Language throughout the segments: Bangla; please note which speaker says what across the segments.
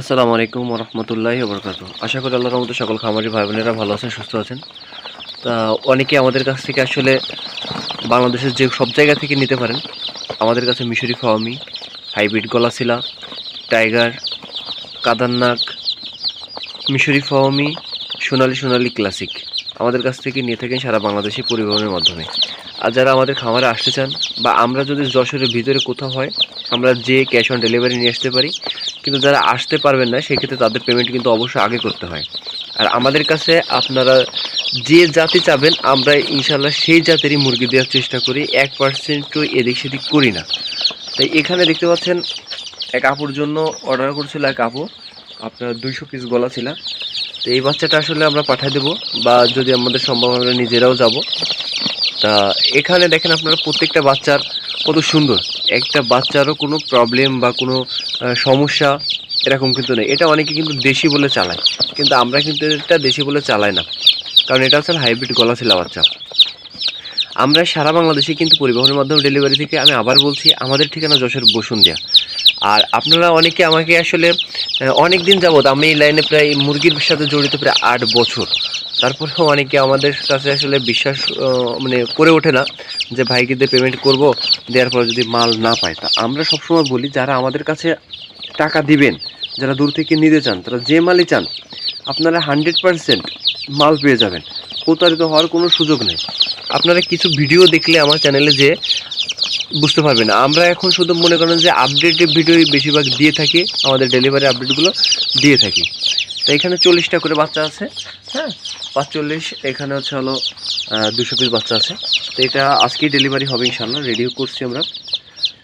Speaker 1: আসসালামু আলাইকুম রহমতুল্লাহি বরকাত আশা করি আল্লাহর মতো সকল খামারি ভাই বোনেরা ভালো আছেন, সুস্থ আছেন। তা অনেকে আমাদের কাছ থেকে আসলে বাংলাদেশের যে সব জায়গা থেকে নিতে পারেন, আমাদের কাছে মিশরি ফাওয়ামি, হাইব্রিড গলাশিলা, টাইগার কাদারনাক মিশরি ফাওয়ামি, সোনালি সোনালি ক্লাসিক আমাদের কাছ থেকে নিয়ে থাকেন সারা বাংলাদেশে পরিবহনের মাধ্যমে। আর যারা আমাদের খামারে আসতে চান বা আমরা যদি যশোরের ভিতরে কোথাও হয়, আমরা যে ক্যাশ অন ডেলিভারি নিয়ে আসতে পারি কিন্তু যারা আসতে পারবেন না, সেক্ষেত্রে তাদের পেমেন্ট কিন্তু অবশ্যই আগে করতে হয়। আর আমাদের কাছে আপনারা যে জাতি চাবেন, আমরা ইনশাল্লাহ সেই জাতেরই মুরগি দেওয়ার চেষ্টা করি, এক পার্সেন্টও এদিক সেদিক করি না। তাই এখানে দেখতে পাচ্ছেন, এক আপুর জন্য অর্ডার করছিল এক আপু, আপনার দুইশো পিস গলা ছিল। তো এই বাচ্চাটা আসলে আমরা পাঠিয়ে দেবো, বা যদি আমাদের সম্ভব আমরা নিজেরাও যাব। তা এখানে দেখেন আপনারা প্রত্যেকটা বাচ্চার কত সুন্দর। একটা বাচ্চারও কোনো প্রবলেম বা কোনো সমস্যা এরকম কিন্তু নেই। এটা অনেকে কিন্তু দেশি বলে চালায়। কিন্তু আমরা কিন্তু এটা দেশি বলে চালাই না। কারণ এটা হচ্ছে হাইব্রিড গলা ছিল বাচ্চা। আমরা সারা বাংলাদেশে কিন্তু পরিবহনের মাধ্যমে ডেলিভারি থেকে আমি আবার বলছি, আমাদের ঠিকানা যশোর বসুন্ধিয়া। আর আপনারা অনেকে আমাকে আসলে অনেক দিন যাবৎ আমি এই লাইনে প্রায় মুরগির সাথে জড়িত প্রায় আট বছর। তারপরেও অনেকে আমাদের কাছে আসলে বিশ্বাস মানে করে ওঠে না। যে ভাইকে দিয়ে পেমেন্ট করব, দেওয়ার পরে যদি মাল না পায়, তা আমরা সবসময় বলি যারা আমাদের কাছে টাকা দিবেন, যারা দূর থেকে নিতে চান, তারা যে মালই চান, আপনারা হান্ড্রেড পারসেন্ট মাল পেয়ে যাবেন। প্রতারিত হওয়ার কোনো সুযোগ নেই। আপনারা কিছু ভিডিও দেখলে আমার চ্যানেলে যে বুঝতে পারবেন। আমরা এখন শুধু মনে করেন যে আপডেটেড ভিডিওই বেশিরভাগ দিয়ে থাকি, আমাদের ডেলিভারি আপডেটগুলো দিয়ে থাকি। তো এখানে চল্লিশটা করে বাচ্চা আছে হ্যাঁ? পাঁচচল্লিশ, এখানে হচ্ছে হলো দুশো পিস বাচ্চা আছে। তো এটা আজকেই ডেলিভারি হবে ইনশাল্লাহ রেডিও করছি আমরা।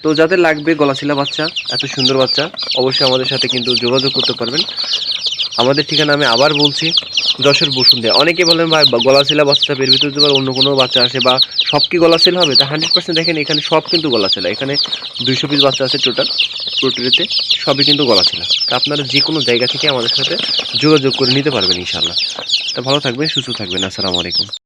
Speaker 1: তো যাদের লাগবে গলাছিলা বাচ্চা, এত সুন্দর বাচ্চা, অবশ্যই আমাদের সাথে কিন্তু যোগাযোগ করতে পারবেন। আমাদের ঠিকানা আমি আবার বলছি, যশোর বসুন্ধরা অনেকে বলেন, ভাই গলাছিলা বাচ্চা বের ভিতরে যদি অন্য কোনো বাচ্চা আসে বা সব কি গলাছিলা হবে? তা হান্ড্রেড পার্সেন্ট দেখেন, এখানে সব কিন্তু গলাছিলা এখানে দুইশো পিস বাচ্চা আছে টোটাল প্রোটিতে সবই কিন্তু গলা ছিল। তা আপনারা যে কোনো জায়গা থেকে আমাদের সাথে যোগাযোগ করে নিতে পারবেন ইনশাল্লাহ তা ভালো থাকবেন, সুস্থ থাকবেন। আসসালামু আলাইকুম।